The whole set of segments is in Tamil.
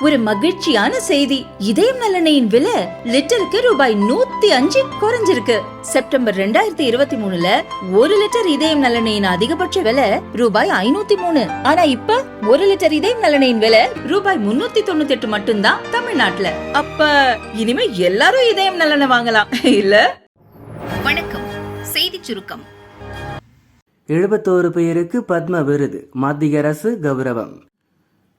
ஒரு மகிழ்ச்சியான செய்தி. இதயம் நல்லெண்ணெயின் விலை லிட்டருக்கு ரூபாய் நூத்தி அஞ்சு குறைஞ்சிருக்கு. செப்டம்பர் ரெண்டாயிரத்தி இருபத்தி மூணுல ஒரு லிட்டர் இதயம் நல்லெண்ணெயின் அதிகபட்ச விலை ரூபாய் ஐநூத்தி மூணு. ஆனா இப்ப ஒரு லிட்டர் இதயம் நல்லெண்ணெயின் விலை ரூபாய் முன்னூத்தி தொண்ணூத்தி எட்டு மட்டும்தான் தமிழ்நாட்டுல. அப்ப இனிமே எல்லாரும் இதயம் நல்லெண்ணெய் வாங்கலாம் இல்ல? வணக்கம். செய்திச் சுருக்கம். எழுபத்தோரு பேருக்கு பத்ம விருது. மத்திய அரசு கௌரவம்.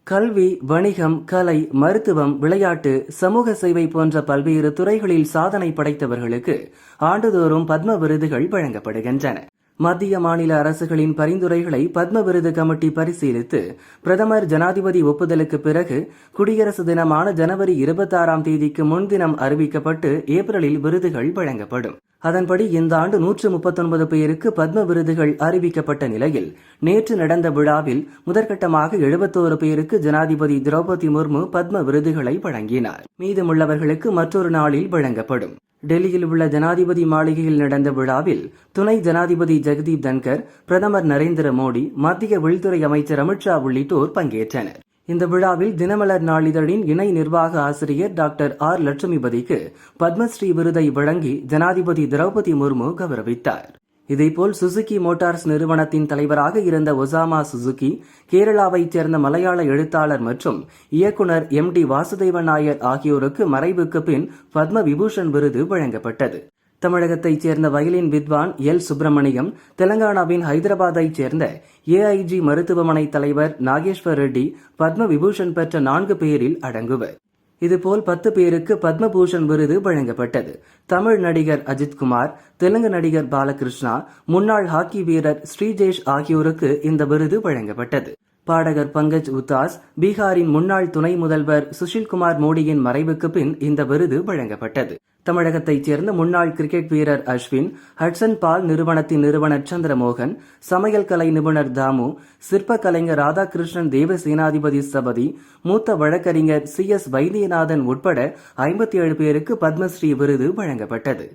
கல்வி வணிகம் கலை மருத்துவம் விளையாட்டு சமூக சேவை போன்ற பல்வேறு துறைகளில் சாதனை படைத்தவர்களுக்கு ஆண்டுதோறும் பத்ம விருதுகள் வழங்கப்படுகின்றன. மத்திய மாநில அரசுகளின் பரிந்துரைகளை பத்ம விருது கமிட்டி பரிசீலித்து பிரதமர் ஜனாதிபதி ஒப்புதலுக்கு பிறகு குடியரசு தினமான ஜனவரி இருபத்தாறாம் தேதிக்கு முன்தினம் அறிவிக்கப்பட்டு ஏப்ரலில் விருதுகள் வழங்கப்படும். அதன்படி இந்த ஆண்டு நூற்று முப்பத்தொன்பது பேருக்கு பத்ம விருதுகள் அறிவிக்கப்பட்ட நிலையில் நேற்று நடந்த விழாவில் முதற்கட்டமாக எழுபத்தோரு பேருக்கு ஜனாதிபதி திரௌபதி முர்மு பத்ம விருதுகளை வழங்கினார். மீதமுள்ளவர்களுக்கு மற்றொரு நாளில் வழங்கப்படும். டெல்லியில் உள்ள ஜனாதிபதி மாளிகையில் நடந்த விழாவில் துணை ஜனாதிபதி ஜெகதீப் தன்கர் பிரதமர் நரேந்திர மோடி மத்திய உள்துறை அமைச்சர் அமித்ஷா உள்ளிட்டோர் பங்கேற்றனர். இந்த விழாவில் தினமலர் நாளிதழின் இணை நிர்வாக ஆசிரியர் டாக்டர் ஆர் லட்சுமிபதிக்கு பத்மஸ்ரீ விருதை வழங்கி ஜனாதிபதி திரௌபதி முர்மு கௌரவித்தார். இதேபோல் சுசுகி மோட்டார்ஸ் நிறுவனத்தின் தலைவராக இருந்த ஒசாமா சுசுகி கேரளாவைச் சேர்ந்த மலையாள எழுத்தாளர் மற்றும் இயக்குனர் எம் டி வாசுதேவன் நாயர் ஆகியோருக்கு மறைவுக்கு பின் பத்ம விபூஷன் விருது வழங்கப்பட்டது. தமிழகத்தைச் சேர்ந்த வயலின் வித்வான் எல். சுப்பிரமணியம் தெலங்கானாவின் ஹைதராபாத்தைச் சேர்ந்த ஏஐஜி மருத்துவமனை தலைவர் நாகேஸ்வர் ரெட்டி பத்ம விபூஷன் பெற்ற நான்கு பேரில் அடங்குவர். இதுபோல் பத்து பேருக்கு பத்மபூஷன் விருது வழங்கப்பட்டது. தமிழ் நடிகர் அஜித்குமார் தெலுங்கு நடிகர் பாலகிருஷ்ணா முன்னாள் ஹாக்கி வீரர் ஸ்ரீஜேஷ் ஆகியோருக்கு இந்த விருது வழங்கப்பட்டது. பாடகர் பங்கஜ் உத்தாஸ் பீகாரின் முன்னாள் துணை முதல்வர் சுஷில்குமார் மோடியின் மறைவுக்கு பின் இந்த விருது வழங்கப்பட்டது. தமிழகத்தைச் சேர்ந்த முன்னாள் கிரிக்கெட் வீரர் அஸ்வின் ஹட்சன் பால் நிறுவனத்தின் நிறுவனர் சந்திரமோகன் சமையல் கலை நிபுணர் தாமு சிற்ப கலைஞர் ராதாகிருஷ்ணன் தேவ சேனாதிபதி சபதி மூத்த வழக்கறிஞர் சி எஸ் வைத்தியநாதன் உட்பட ஐம்பத்தி ஏழு பேருக்கு பத்மஸ்ரீ விருது வழங்கப்பட்டது.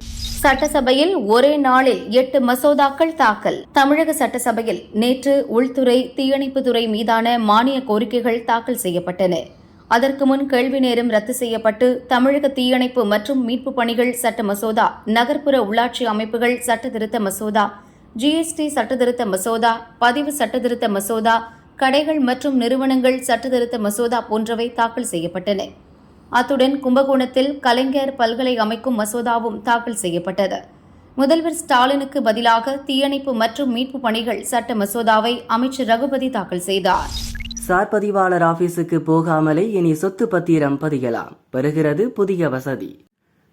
சட்டசபையில் ஒரே நாளில் எட்டு மசோதாக்கள் தாக்கல். தமிழக சட்டசபையில் நேற்று உள்துறை தீயணைப்புத்துறை மீதான மானிய கோரிக்கைகள் தாக்கல் செய்யப்பட்டன. அதற்கு முன் கேள்வி நேரம் ரத்து செய்யப்பட்டு தமிழக தீயணைப்பு மற்றும் மீட்பு பணிகள் சட்ட மசோதா நகர்ப்புற உள்ளாட்சி அமைப்புகள் சட்டத்திருத்த மசோதா ஜிஎஸ்டி சட்டத்திருத்த மசோதா பதிவு சட்டத்திருத்த மசோதா கடைகள் மற்றும் நிறுவனங்கள் சட்டத்திருத்த மசோதா போன்றவை தாக்கல் செய்யப்பட்டன. அத்துடன் கும்பகோணத்தில் கலைஞர் பல்கலை அமைக்கும் மசோதாவும் தாக்கல் செய்யப்பட்டது. முதல்வர் ஸ்டாலினுக்கு பதிலாக தீயணைப்பு மற்றும் மீட்பு பணிகள் சட்ட மசோதாவை அமைச்சர் ரகுபதி தாக்கல் செய்தார். சார் பதிவாளர் ஆபீஸுக்கு போகாமலே இனி சொத்து பத்திரம் பதியலாம். வருகிறது புதிய வசதி.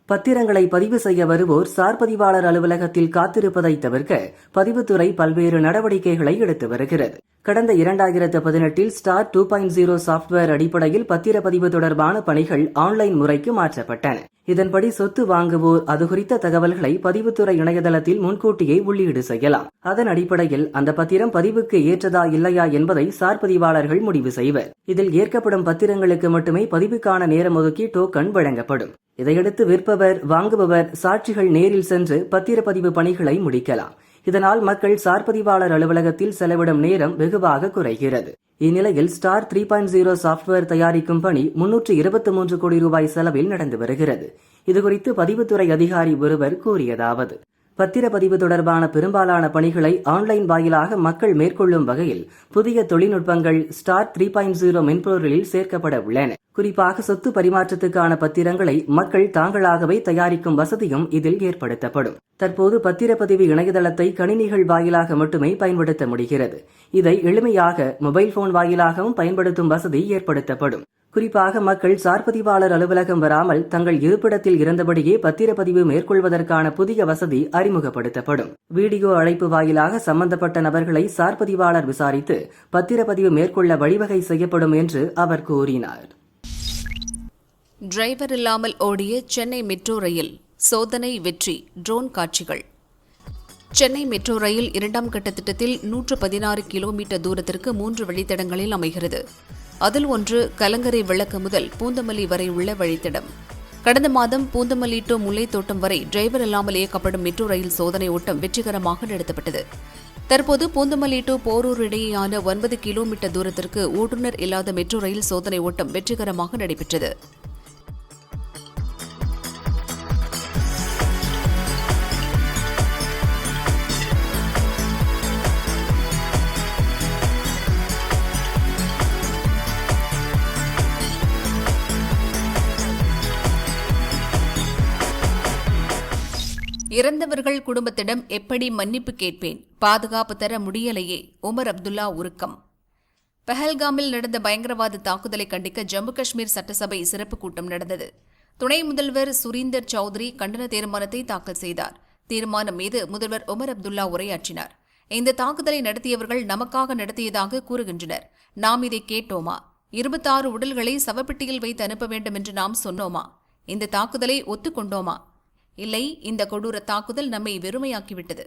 பத்திரங்களை பதிவு செய்ய வருவோர் சார் பதிவாளர் அலுவலகத்தில் காத்திருப்பதை தவிர்க்க பதிவுத்துறை பல்வேறு நடவடிக்கைகளை எடுத்து வருகிறது. கடந்த இரண்டாயிரத்து பதினெட்டில் star two point zero software அடிப்படையில் பத்திரப்பதிவு தொடர்பான பணிகள் ஆன்லைன் முறைக்கு மாற்றப்பட்டன. இதன்படி சொத்து வாங்குவோர் அது குறித்த தகவல்களை பதிவுத்துறை இணையதளத்தில் முன்கூட்டியே உள்ளீடு செய்யலாம். அதன் அடிப்படையில் அந்த பத்திரம் பதிவுக்கு ஏற்றதா இல்லையா என்பதை சார் பதிவாளர்கள் முடிவு செய்வர். இதில் ஏற்கப்படும் பத்திரங்களுக்கு மட்டுமே பதிவுக்கான நேரம் ஒதுக்கி டோக்கன் வழங்கப்படும். இதையடுத்து விற்பவர் வாங்குபவர் சாட்சிகள் நேரில் சென்று பத்திரப்பதிவு பணிகளை முடிக்கலாம். இதனால் மக்கள் சார் பதிவாளர் அலுவலகத்தில் செலவிடும் நேரம் வெகுவாக குறைகிறது. இந்நிலையில் star three point zero software தயாரிக்கும் பணி முன்னூற்று இருபத்தி மூன்று கோடி ரூபாய் செலவில் நடந்து வருகிறது. இதுகுறித்து பதிவுத்துறை அதிகாரி ஒருவர் கூறியதாவது பத்திரப்பதிவு தொடர்பான பெரும்பாலான பணிகளை ஆன்லைன் வாயிலாக மக்கள் மேற்கொள்ளும் வகையில் புதிய தொழில்நுட்பங்கள் ஸ்டார் த்ரீ பாயிண்ட் ஜீரோ மென்பொருளில் சேர்க்கப்பட உள்ளன. குறிப்பாக சொத்து பரிமாற்றத்துக்கான பத்திரங்களை மக்கள் தாங்களாகவே தயாரிக்கும் வசதியும் இதில் ஏற்படுத்தப்படும். தற்போது பத்திரப்பதிவு இணையதளத்தை கணினிகள் வாயிலாக மட்டுமே பயன்படுத்த முடிகிறது. இதை எளிமையாக மொபைல் போன் வாயிலாகவும் பயன்படுத்தும் வசதி ஏற்படுத்தப்படும். குறிப்பாக மக்கள் சார்பதிவாளர் அலுவலகம் வராமல் தங்கள் இருப்பிடத்தில் இருந்தபடியே பத்திரப்பதிவு மேற்கொள்வதற்கான புதிய வசதி அறிமுகப்படுத்தப்படும். வீடியோ அழைப்பு வாயிலாக சம்பந்தப்பட்ட நபர்களை சார்பதிவாளர் விசாரித்து பத்திரப்பதிவு மேற்கொள்ள வழிவகை செய்யப்படும் என்று அவர் கூறினார். டிரைவர் இல்லாமல் ஓடிய சென்னை மெட்ரோ ரயில் சோதனை வெற்றி ட்ரோன் காட்சிகள். சென்னை மெட்ரோ ரயில் இரண்டாம் கட்ட திட்டத்தில் நூற்று பதினாறு கிலோமீட்டர் தூரத்திற்கு மூன்று வழித்தடங்களில் அமைகிறது. அதில் ஒன்று கலங்கரை விளக்கு முதல் பூந்தமல்லி வரை உள்ள வழித்தடம். கடந்த மாதம் பூந்தமல்லி டு முல்லைத்தோட்டம் வரை டிரைவர் இல்லாமல் இயக்கப்படும் மெட்ரோ ரயில் சோதனை ஓட்டம் வெற்றிகரமாக நடத்தப்பட்டது. தற்போது பூந்தமல்லி டு போரூர் இடையேயான ஒன்பது கிலோமீட்டர் தூரத்திற்கு ஓட்டுநர் இல்லாத மெட்ரோ ரயில் சோதனை ஓட்டம் வெற்றிகரமாக நடைபெற்றது. இறந்தவர்கள் குடும்பத்திடம் எப்படி மன்னிப்பு கேட்பேன்? பாதுகாப்பு தர முடியலையே உமர் அப்துல்லா உருக்கம். பெஹல்காமில் நடந்த பயங்கரவாத தாக்குதலை கண்டிக்க ஜம்மு காஷ்மீர் சட்டசபை சிறப்பு கூட்டம் நடந்தது. துணை முதல்வர் சுரீந்தர் சௌத்ரி கண்டன தீர்மானத்தை தாக்கல் செய்தார். தீர்மானம் மீது முதல்வர் உமர் அப்துல்லா உரையாற்றினார். இந்த தாக்குதலை நடத்தியவர்கள் நமக்காக நடத்தியதாக கூறுகின்றனர். நாம் இதை கேட்டோமா? இருபத்தாறு உடல்களை சவப்பெட்டியில் வைத்து அனுப்ப வேண்டும் என்று நாம் சொன்னோமா? இந்த தாக்குதலை ஒத்துக்கொண்டோமா? இல்லை இந்த கொடூர தாக்குதல் நம்மை வெறுமையாக்கிவிட்டது.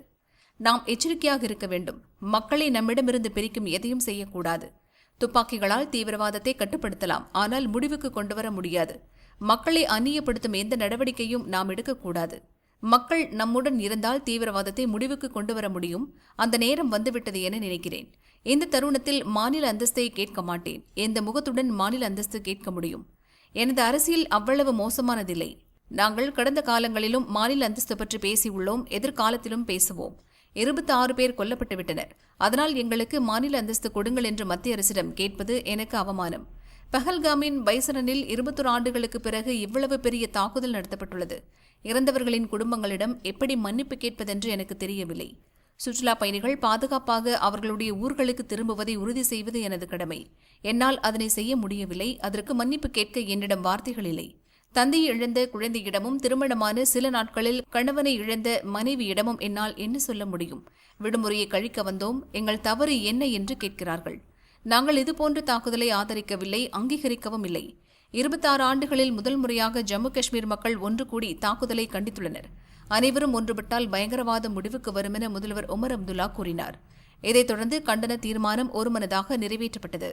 நாம் எச்சரிக்கையாக இருக்க வேண்டும். மக்களை நம்மிடமிருந்து பிரிக்கும் எதையும் செய்யக்கூடாது. துப்பாக்கிகளால் தீவிரவாதத்தை கட்டுப்படுத்தலாம். ஆனால் முடிவுக்கு கொண்டுவர முடியாது. மக்களை அந்நியப்படுத்தும் எந்த நடவடிக்கையும் நாம் எடுக்கக்கூடாது. மக்கள் நம்முடன் இருந்தால் தீவிரவாதத்தை முடிவுக்கு கொண்டு வர முடியும். அந்த நேரம் வந்துவிட்டது என நினைக்கிறேன். இந்த தருணத்தில் மாநில அந்தஸ்தை கேட்க மாட்டேன். எந்த முகத்துடன் மாநில அந்தஸ்து கேட்க முடியும்? எனது அரசியல் அவ்வளவு மோசமானதில்லை. நாங்கள் கடந்த காலங்களிலும் மாநில அந்தஸ்து பற்றி பேசியுள்ளோம் எதிர்காலத்திலும் பேசுவோம். இருபத்தி ஆறு பேர் கொல்லப்பட்டு விட்டனர் அதனால் எங்களுக்கு மாநில அந்தஸ்து கொடுங்கள் என்று மத்திய அரசிடம் கேட்பது எனக்கு அவமானம். பஹல்காமின் பைசரனில் இருபத்தொரு ஆண்டுகளுக்கு பிறகு இவ்வளவு பெரிய தாக்குதல் நடத்தப்பட்டுள்ளது. இறந்தவர்களின் குடும்பங்களிடம் எப்படி மன்னிப்பு கேட்பதென்று எனக்கு தெரியவில்லை. சுற்றுலா பயணிகள் பாதுகாப்பாக அவர்களுடைய ஊர்களுக்கு திரும்புவதை உறுதி செய்வது எனது கடமை. என்னால் அதனை செய்ய முடியவில்லை. அதற்கு மன்னிப்பு கேட்க என்னிடம் வார்த்தைகள் இல்லை. தந்தையை இழந்த குழந்தையிடமும் திருமணமான சில நாட்களில் கணவனை இழந்த மனைவியிடமும் என்னால் என்ன சொல்ல முடியும்? விடுமுறையை கழிக்க வந்தோம். எங்கள் தவறு என்ன என்று கேட்கிறார்கள். நாங்கள் இதுபோன்ற தாக்குதலை ஆதரிக்கவில்லை அங்கீகரிக்கவும் இல்லை. இருபத்தாறு ஆண்டுகளில் முதல் முறையாக ஜம்மு காஷ்மீர் மக்கள் ஒன்று கூடி தாக்குதலை கண்டித்துள்ளனர். அனைவரும் ஒன்றுபட்டால் பயங்கரவாத முடிவுக்கு வரும் என முதல்வர் உமர் அப்துல்லா கூறினார். இதைத் தொடர்ந்து கண்டன தீர்மானம் ஒருமனதாக நிறைவேற்றப்பட்டது.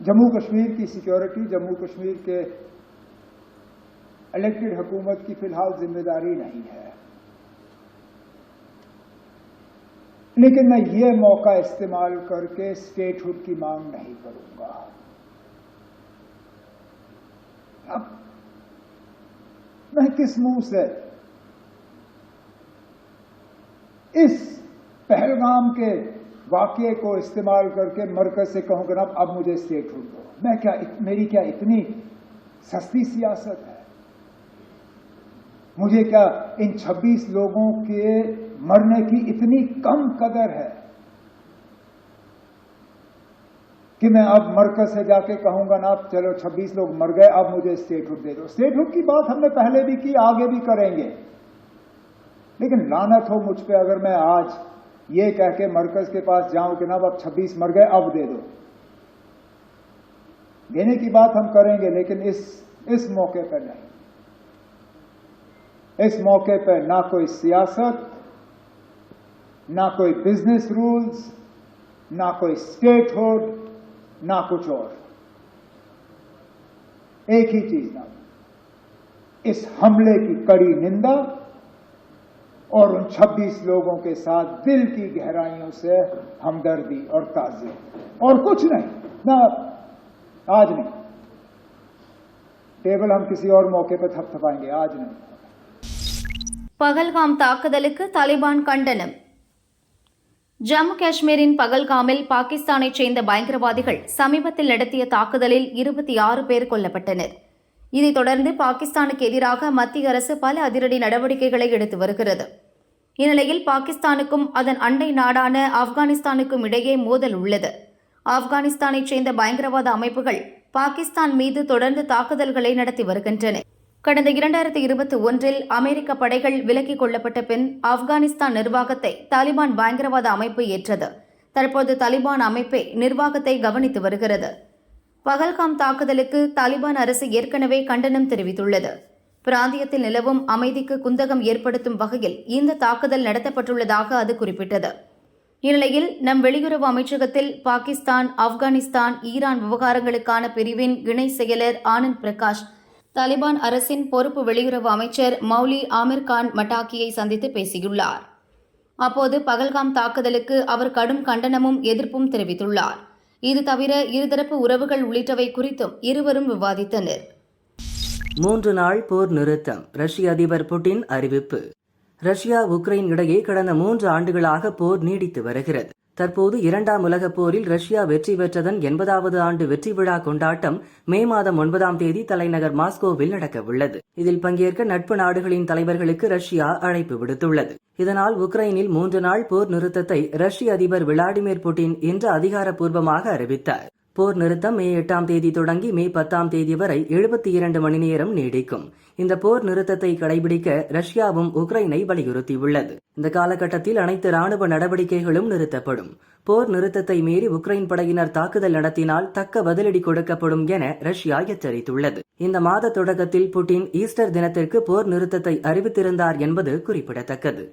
ஜம்மு காஷ்மீர் கி செக்யூரிட்டி ஜம்மு காஷ்மீர் கே इलेक्टेड हुकूमत की फ़िलहाल ज़िम्मेदारी नहीं है। लेकिन मैं ये मौका इस्तेमाल करके स्टेटहुड की मांग नहीं करूँगा। अब मैं किस मुँह से इस पहलगाम के वाक्य को इस्तेमाल करके मरकज से कहूँगा ना अब मुझे स्टेटहुड दो। मैं क्या मेरी क्या इतनी सस्ती सियासत है? मुझे क्या इन 26 लोगों के मरने की इतनी कम कदर है कि मैं अब मरकज से जाके कहूँगा ना अब चलो 26 लोग मर गए, अब मुझे स्टेटहुड दे दो। स्टेटहुड की बात हमने पहले भी की, आगे भी करेंगे। लेकिन लानत हो मुझ पे अगर मैं आज ये कह के मरकज के पास जाऊँ कि ना अब 26 मर गए, अब दे दो। देने की बात हम करेंगे, लेकिन इस इस मौके पर नहीं। इस मौके पर ना कोई सियासत, ना कोई बिज़नेस रूल्स ना कोई स्टेटहुड ना कुछ और। एक ही चीज़ ना, इस हमले की कड़ी निंदा और उन 26 लोगों के साथ दिल की गहराइयों से हमदर्दी और ताज़ी। और कुछ नहीं, ना, आज नहीं। टेबल हम किसी और मौके पर थपथपाएँगे, आज नहीं। பகல்காம் தாக்குதலுக்கு தாலிபான் கண்டனம். ஜம்மு காஷ்மீரின் பகல்காமில் பாகிஸ்தானைச் சேர்ந்த பயங்கரவாதிகள் சமீபத்தில் நடத்திய தாக்குதலில் இருபத்தி ஆறு பேர் கொல்லப்பட்டனர். இதைத் தொடர்ந்து பாகிஸ்தானுக்கு எதிராக மத்திய அரசு பல அதிரடி நடவடிக்கைகளை எடுத்து வருகிறது. இந்நிலையில் பாகிஸ்தானுக்கும் அதன் அண்டை நாடான ஆப்கானிஸ்தானுக்கும் இடையே மோதல் உள்ளது. ஆப்கானிஸ்தானைச் சேர்ந்த பயங்கரவாத அமைப்புகள் பாகிஸ்தான் மீது தொடர்ந்து தாக்குதல்களை நடத்தி வருகின்றன. கடந்த இரண்டாயிரத்தி இருபத்தி ஒன்றில் அமெரிக்க படைகள் விலக்கிக் கொள்ளப்பட்ட பின் ஆப்கானிஸ்தான் நிர்வாகத்தை தாலிபான் பயங்கரவாத அமைப்பு ஏற்றது. தற்போது தாலிபான் அமைப்பே நிர்வாகத்தை கவனித்து வருகிறது. பகல்காம் தாக்குதலுக்கு தாலிபான் அரசு ஏற்கனவே கண்டனம் தெரிவித்துள்ளது. பிராந்தியத்தில் நிலவும் அமைதிக்கு குந்தகம் ஏற்படுத்தும் வகையில் இந்த தாக்குதல் நடத்தப்பட்டுள்ளதாக அது குறிப்பிட்டது. இந்நிலையில் நம் வெளியுறவு அமைச்சகத்தில் பாகிஸ்தான் ஆப்கானிஸ்தான் ஈரான் விவகாரங்களுக்கான பிரிவின் இணை செயலர் ஆனந்த் பிரகாஷ் தாலிபான் அரசின் பொறுப்பு வெளியுறவு அமைச்சர் மௌலி ஆமிர் கான் மட்டாக்கியை சந்தித்து பேசியுள்ளார். அப்போது பகல்காம் தாக்குதலுக்கு அவர் கடும் கண்டனமும் எதிர்ப்பும் தெரிவித்துள்ளார். இது தவிர இருதரப்பு உறவுகள் உள்ளிட்டவை குறித்தும் இருவரும் விவாதித்தனர். மூன்று நாள் போர் நிறுத்தம். ரஷ்ய அதிபர் புட்டின் அறிவிப்பு. ரஷ்யா உக்ரைன் இடையே கடந்த மூன்று ஆண்டுகளாக போர் நீடித்து வருகிறது. தற்போது இரண்டாம் உலகப் போரில் ரஷ்யா வெற்றி பெற்றதன் எண்பதாவது ஆண்டு வெற்றி விழா கொண்டாட்டம் மே மாதம் ஒன்பதாம் தேதி தலைநகர் மாஸ்கோவில் நடக்கவுள்ளது இதில் பங்கேற்க நட்பு நாடுகளின் தலைவர்களுக்கு ரஷ்யா அழைப்பு விடுத்துள்ளது. இதனால் உக்ரைனில் மூன்று நாள் போர் நிறுத்தத்தை ரஷ்ய அதிபர் விளாடிமிர் புட்டின் இன்று அதிகாரப்பூர்வமாக அறிவித்தார். போர் நிறுத்தம் மே எட்டாம் தேதி தொடங்கி மே பத்தாம் தேதி வரை எழுபத்தி இரண்டு மணி நேரம் நீடிக்கும். இந்த போர் நிறுத்தத்தை கடைபிடிக்க ரஷ்யாவும் உக்ரைனை வலியுறுத்தியுள்ளது. இந்த காலகட்டத்தில் அனைத்து ராணுவ நடவடிக்கைகளும் நிறுத்தப்படும். போர் நிறுத்தத்தை மீறி உக்ரைன் படையினர் தாக்குதல் நடத்தினால் தக்க பதிலடி கொடுக்கப்படும் என ரஷ்யா எச்சரித்துள்ளது. இந்த மாத தொடக்கத்தில் புட்டின் ஈஸ்டர் தினத்திற்கு போர் நிறுத்தத்தை அறிவித்திருந்தார் என்பது குறிப்பிடத்தக்கது.